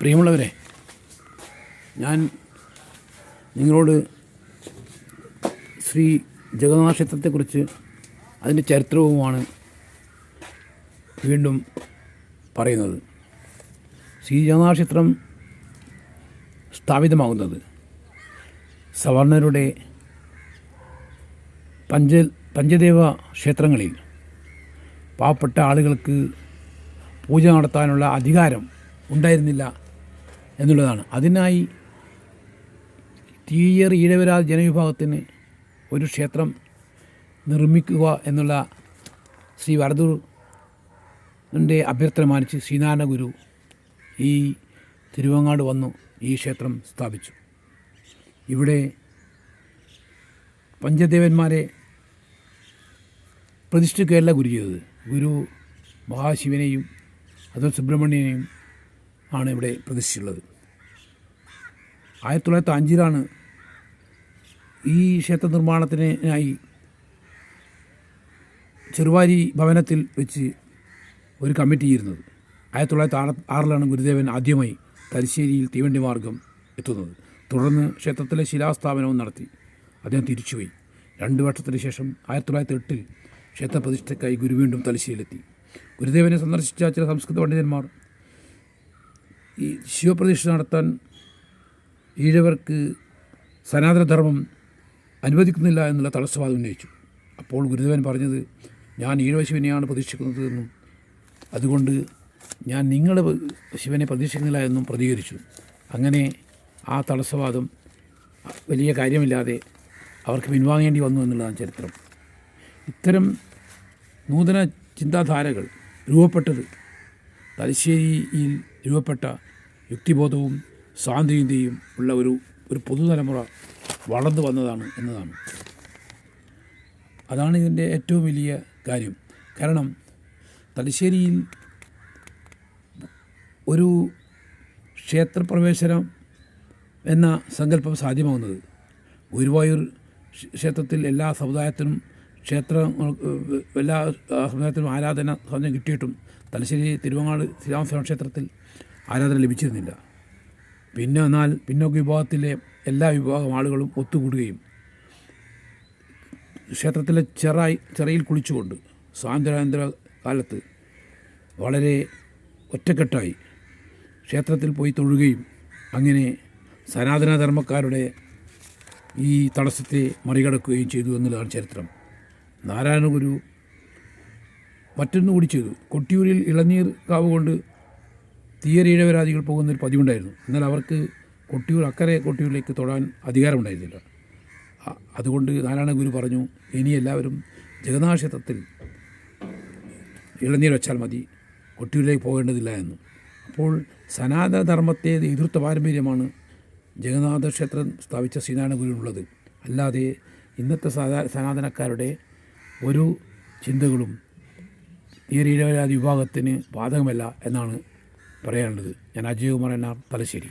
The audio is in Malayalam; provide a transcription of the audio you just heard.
പ്രിയമുള്ളവരെ ഞാൻ നിങ്ങളോട് ശ്രീ ജഗന്നാഥ ക്ഷേത്രത്തെക്കുറിച്ച് അതിന്റെ ചരിത്രവുമാണ് വീണ്ടും പറയുന്നത്. ശ്രീ ജഗന്നാഥ ക്ഷേത്രം സ്ഥാപിതമാകുന്നത് സവർണരുടെ പഞ്ച പഞ്ചദേവ ക്ഷേത്രങ്ങളിൽ പാവപ്പെട്ട ആളുകൾക്ക് പൂജ നടത്താനുള്ള അധികാരം ഉണ്ടായിരുന്നില്ല എന്നുള്ളതാണ്. അതിനായി തീയർ ഈഴവരാ ജനവിഭാഗത്തിന് ഒരു ക്ഷേത്രം നിർമ്മിക്കുക എന്നുള്ള ശ്രീ വരദൂറിന്റെ അഭ്യർത്ഥന മാനിച്ച് ശ്രീനാരായണ ഗുരു ഈ തിരുവങ്ങാട് വന്നു ഈ ക്ഷേത്രം സ്ഥാപിച്ചു. ഇവിടെ പഞ്ചദേവന്മാരെ പ്രതിഷ്ഠിക്കുകയല്ല ഗുരു ചെയ്തത്. ഗുരു മഹാശിവനെയും അതുപോലെ സുബ്രഹ്മണ്യനെയും ആണ് ഇവിടെ പ്രതിഷ്ഠിച്ചുള്ളത് ആയിരത്തി തൊള്ളായിരത്തി അഞ്ചിലാണ് ഈ ക്ഷേത്ര നിർമ്മാണത്തിനായി ചെറുവാരി ഭവനത്തിൽ വെച്ച് ഒരു കമ്മിറ്റി ഇരുന്നത്. ആയിരത്തി തൊള്ളായിരത്തി ആറ് ആറിലാണ് ഗുരുദേവൻ ആദ്യമായി തലശ്ശേരിയിൽ തീവണ്ടി മാർഗം എത്തുന്നത്. തുടർന്ന് ക്ഷേത്രത്തിലെ ശിലാസ്ഥാപനവും നടത്തി. അദ്ദേഹം തിരിച്ചുപോയി. രണ്ട് വർഷത്തിന് ശേഷം ആയിരത്തി തൊള്ളായിരത്തി എട്ടിൽ ക്ഷേത്ര പ്രതിഷ്ഠയ്ക്കായി ഗുരു വീണ്ടും തലശ്ശേരിയിലെത്തി. ഗുരുദേവനെ സന്ദർശിച്ച ചില സംസ്കൃത പണ്ഡിതന്മാർ ഈ ശിവപ്രതിഷ്ഠ നടത്താൻ ഈഴവർക്ക് സനാതനധർമ്മം അനുവദിക്കുന്നില്ല എന്നുള്ള തടസ്സവാദം ഉന്നയിച്ചു. അപ്പോൾ ഗുരുദേവൻ പറഞ്ഞത് ഞാൻ ഈഴവ ശിവനെയാണ് പ്രതീക്ഷിക്കുന്നത് എന്നും അതുകൊണ്ട് ഞാൻ നിങ്ങൾ ശിവനെ പ്രതീക്ഷിക്കുന്നില്ല എന്നും പ്രതികരിച്ചു. അങ്ങനെ ആ തടസ്സവാദം വലിയ കാര്യമില്ലാതെ അവർക്ക് പിൻവാങ്ങേണ്ടി വന്നു എന്നുള്ളതാണ് ചരിത്രം. ഇത്തരം നൂതന ചിന്താധാരകൾ രൂപപ്പെട്ടത് തലശ്ശേരിയിൽ രൂപപ്പെട്ട യുക്തിബോധവും സ്വാതന്ത്ര്യതയും ഉള്ള ഒരു ഒരു പുതുതലമുറ വളർന്നു വന്നതാണ് എന്നതാണ്. അതാണ് ഇതിന്റെ ഏറ്റവും വലിയ കാര്യം. കാരണം തലശ്ശേരിയിൽ ഒരു ക്ഷേത്രപ്രവേശനം എന്ന സങ്കല്പം സാധ്യമാകുന്നത്. ഗുരുവായൂർ ക്ഷ- ക്ഷേത്രത്തിൽ എല്ലാ സമുദായത്തിനും ക്ഷേത്ര എല്ലാ ആ, സമുദായത്തിനും ആരാധന സമയം കിട്ടിയിട്ടും തലശ്ശേരി തിരുവങ്ങാട് ശ്രീരാമസ്വാമി ക്ഷേത്രത്തിൽ ആരാധന ലഭിച്ചിരുന്നില്ല. പിന്നെ എന്നാൽ പിന്നോക്ക വിഭാഗത്തിലെ എല്ലാ വിഭാഗം ആളുകളും ഒത്തുകൂടുകയും ക്ഷേത്രത്തിലെ ചെറായി ചെറയിൽ കുളിച്ചുകൊണ്ട് സ്വാതന്ത്ര്യാനന്തര കാലത്ത് വളരെ ഒറ്റക്കെട്ടായി ക്ഷേത്രത്തിൽ പോയി തൊഴുകയും അങ്ങനെ സനാതനധർമ്മക്കാരുടെ ഈ തടസ്സത്തെ മറികടക്കുകയും ചെയ്തു എന്നുള്ളതാണ് ചരിത്രം. നാരായണ ഗുരു മറ്റൊന്ന് കൂടി ചെയ്തു. കൊട്ടിയൂരിൽ ഇളനീർ കാവ് കൊണ്ട് തീയരീഴവരാദികൾ പോകുന്നൊരു പതിവുണ്ടായിരുന്നു. എന്നാൽ അവർക്ക് കൊട്ടിയൂർ അക്കരെ കൊട്ടിയൂരിലേക്ക് തൊടാൻ അധികാരമുണ്ടായിരുന്നില്ല. അതുകൊണ്ട് നാരായണ ഗുരു പറഞ്ഞു ഇനി എല്ലാവരും ജഗന്നാഥ ക്ഷേത്രത്തിൽ ഇളനീർ വെച്ചാൽ മതി. കൊട്ടിയൂരിലേക്ക് പോകേണ്ടതില്ല എന്ന്. അപ്പോൾ സനാതനധർമ്മത്തെ എതിർത്ത പാരമ്പര്യമാണ് ജഗന്നാഥ ക്ഷേത്രം സ്ഥാപിച്ച ശ്രീനാരായണ ഗുരുവിനുള്ളത് അല്ലാതെ ഇന്നത്തെ സനാതനക്കാരുടെ ഒരു ചിന്തകളും നീരീരവരാതി വിഭാഗത്തിന് ബാധകമല്ല എന്നാണ് പറയാനുള്ളത്. ഞാൻ അജയ് കുമാർ എന്ന തലശ്ശേരി.